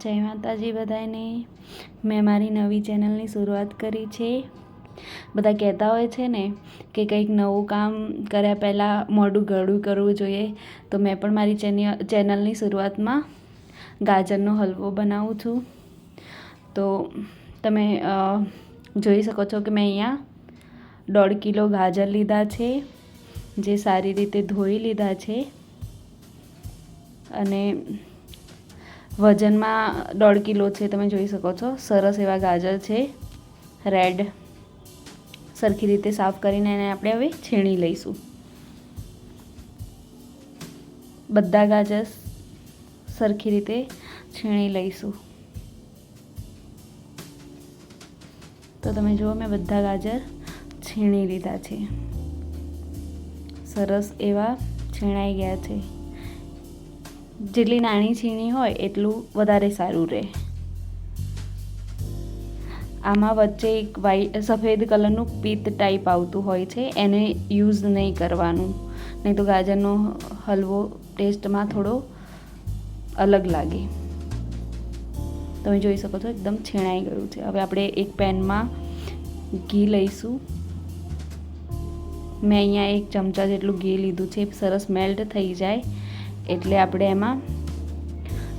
જય માતાજી બધાને મેં મારી નવી ચેનલની શરૂઆત કરી છે. બધા કહેતા હોય છે ને કે કંઈક નવું કામ કર્યા પહેલાં મોઢું ગળું કરવું જોઈએ. તો મેં પણ મારી ચેનલ ચેનલની શરૂઆતમાં ગાજરનો હલવો બનાવું છું. તો તમે જોઈ શકો છો કે મેં અહીંયા દોઢ કિલો ગાજર લીધા છે, જે સારી રીતે ધોઈ લીધા છે. અને વજનમાં દોઢ કિલો છે, તમે જોઈ શકો છો. સરસ એવા ગાજર છે. રેડ સરખી રીતે સાફ કરીને એને આપણે હવે છીણી લઈશું. બધા ગાજર સરખી રીતે છીણી લઈશું. તો તમે જુઓ, મેં બધા ગાજર છીણી લીધા છે. સરસ એવા છીણાઈ ગયા છે. જેટલી નાની છીણી હોય એટલું વધારે સારું રહે. આમાં વચ્ચે એક વાઈટ સફેદ કલરનું પિત્ત ટાઈપ આવતું હોય છે, એને યુઝ નહીં કરવાનું. નહીં તો ગાજરનો હલવો ટેસ્ટમાં થોડો અલગ લાગે. તમે જોઈ શકો છો, એકદમ છીણાઈ ગયું છે. હવે આપણે એક પેનમાં ઘી લઈશું. મેં અહીંયા એક ચમચા જેટલું ઘી લીધું છે, સરસ મેલ્ટ થઈ જાય. એટલે આપણે એમાં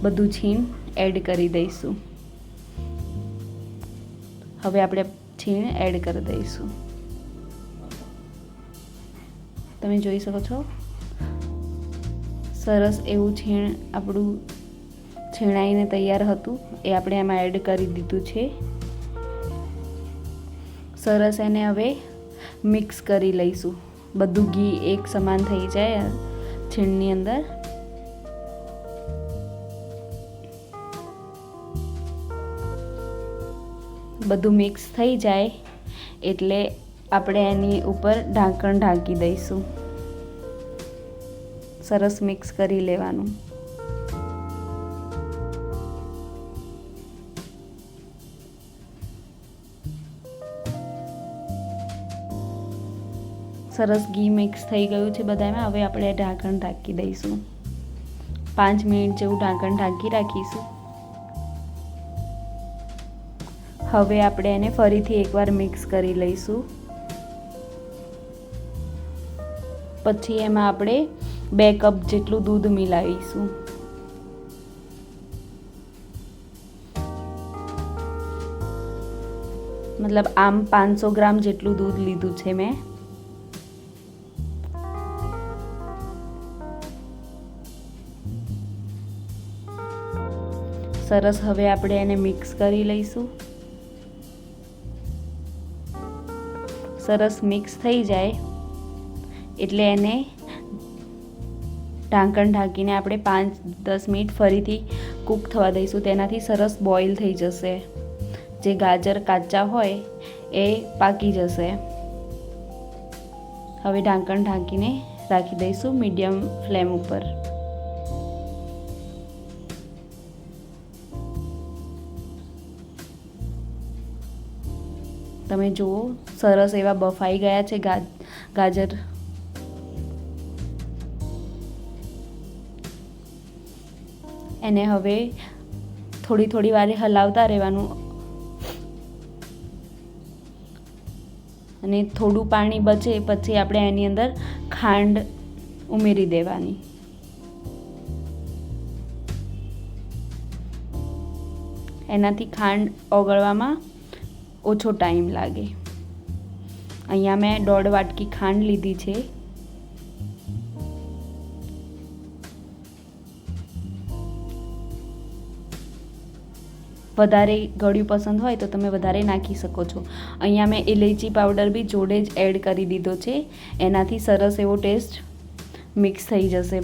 બધું છીણ એડ કરી દઈશું. હવે આપણે છીણ એડ કરી દઈશું. તમે જોઈ શકો છો? સરસ એવું છીણ આપણું છીણાઈને તૈયાર હતું. એ આપણે એમાં એડ કરી દીધું છે. સરસ એને હવે મિક્સ કરી લઈશું. બધું ઘી એક સમાન થઈ જાય છીણની અંદર. બધું મિક્સ થઈ જાય એટલે આપણે એની ઉપર ઢાંકણ ઢાંકી દઈશું. સરસ મિક્સ કરી લેવાનું. સરસ ઘી મિક્સ થઈ ગયું છે બધામાં. હવે આપણે ઢાંકણ ઢાંકી દઈશું. પાંચ મિનિટ જેવું ઢાંકણ ઢાંકી રાખીશું. હવે આપણે એને ફરીથી એકવાર મિક્સ કરી લઈશું. પછી એમાં આપણે બે કપ જેટલું દૂધ મિલાવીશું. મતલબ આમ પાંચસો ગ્રામ જેટલું દૂધ લીધું છે મેં. સરસ, હવે આપણે એને મિક્સ કરી લઈશું. સરસ મિક્સ થઈ જાય એટલે એને ઢાંકણ ઢાંકીને આપણે પાંચ દસ મિનિટ ફરીથી કૂક થવા દઈશું. તેનાથી સરસ બોઇલ થઈ જશે. જે ગાજર કાચા હોય એ પાકી જશે. હવે ઢાંકણ ઢાંકીને રાખી દઈશું મીડિયમ ફ્લેમ ઉપર. તમે જુઓ, સરસ એવા બફાઈ ગયા છે ગાજર. એને હવે થોડી થોડી વારે હલાવતા રહેવાનું. અને થોડું પાણી બચે પછી આપણે એની અંદર ખાંડ ઉમેરી દેવાની. એનાથી ખાંડ ઓગળવામાં ઓછો ટાઈમ લાગે. અહીંયા મેં દોઢ વાટકી ખાંડ લીધી છે. વધારે ગળ્યું પસંદ હોય તો તમે વધારે નાખી શકો છો. અહીંયા મેં ઇલાયચી પાવડર બી જોડે જ એડ કરી દીધો છે. એનાથી સરસ એવો ટેસ્ટ મિક્સ થઈ જશે.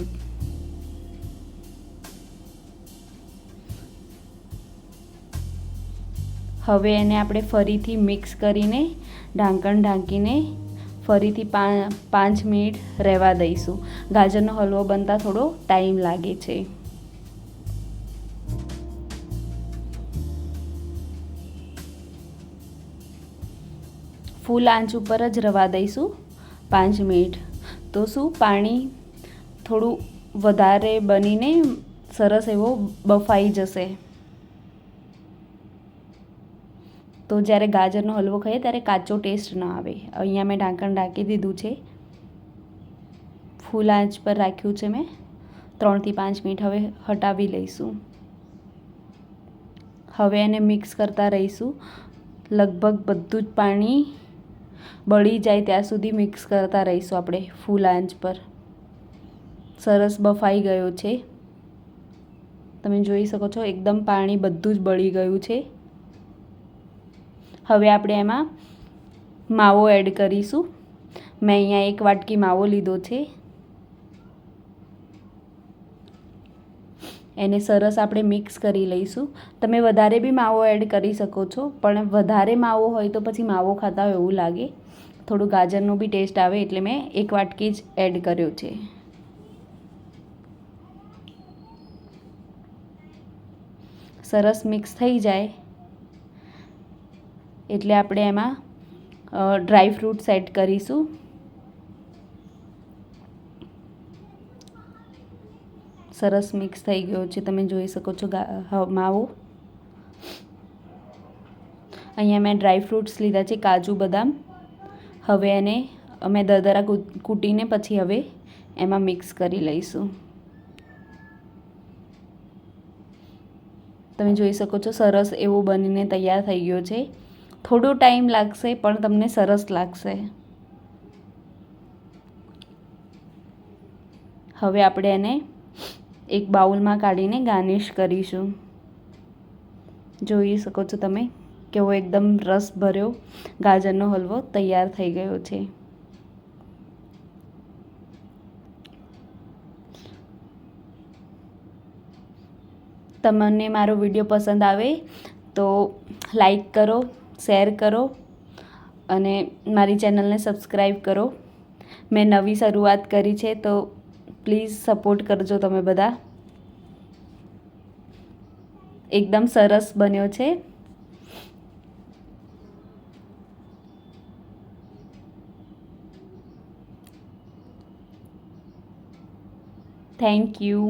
હવે એને આપણે ફરીથી મિક્સ કરીને ઢાંકણ ઢાંકીને ફરીથી પાંચ મિનિટ રહેવા દઈશું. ગાજરનો હલવો બનતા થોડો ટાઈમ લાગે છે. ફૂલ આંચ ઉપર જ રવા દઈશું પાંચ મિનિટ. તો શું, પાણી થોડું વધારે બનીને સરસ એવો બફાઈ જશે. તો જ્યારે ગાજરનો હલવો ખાઈએ ત્યારે કાચો ટેસ્ટ ન આવે. અહીંયા મેં ઢાંકણ ઢાંકી દીધું છે. ફૂલ આંચ પર રાખ્યું છે મેં. ત્રણથી પાંચ મિનિટ હવે હટાવી લઈશું. હવે એને મિક્સ કરતા રહીશું. લગભગ બધું જ પાણી બળી જાય ત્યાં સુધી મિક્સ કરતા રહીશું આપણે ફૂલ આંચ પર. સરસ બફાઈ ગયો છે. તમે જોઈ શકો છો, એકદમ પાણી બધું જ બળી ગયું છે. હવે આપણે એમાં માવો એડ કરીશું. મેં અહીંયા એક વાટકી માવો લીધો છે. એને સરસ આપણે મિક્સ કરી લઈશું. તમે વધારે બી માવો એડ કરી શકો છો, પણ વધારે માવો હોય તો પછી માવો ખાતા હોય એવું લાગે. થોડું ગાજરનો બી ટેસ્ટ આવે એટલે મેં એક વાટકી જ એડ કર્યો છે. સરસ મિક્સ થઈ જાય. એટલે આપણે એમાં ડ્રાય ફ્રૂટ્સ એડ કરીશું. સરસ મિક્સ થઈ ગયો છે. તમે જોઈ શકો છો માવો. અહીંયા મેં ડ્રાય ફ્રૂટ્સ લીધા છે, કાજુ, બદામ. હવે એને અમે દરદરા કૂટીને પછી હવે એમાં મિક્સ કરી લઈશું. તમે જોઈ શકો છો, સરસ એવો બનીને તૈયાર થઈ ગયો છે. થોડો ટાઈમ લાગશે, પણ તમને સરસ લાગશે. હવે આપણે એને એક બાઉલમાં કાઢીને ગાર્નિશ કરીશું. જોઈ શકો છો તમે કેવો એકદમ રસ ભર્યો ગાજરનો હલવો તૈયાર થઈ ગયો છે. તમને મારો વીડિયો પસંદ આવે તો લાઈક કરો શેર કરો અને મારી ચેનલને સબસ્ક્રાઈબ કરો. મેં નવી શરૂઆત કરી છે તો પ્લીઝ સપોર્ટ કરજો તમે બધા. એકદમ સરસ બન્યો છે. Thank you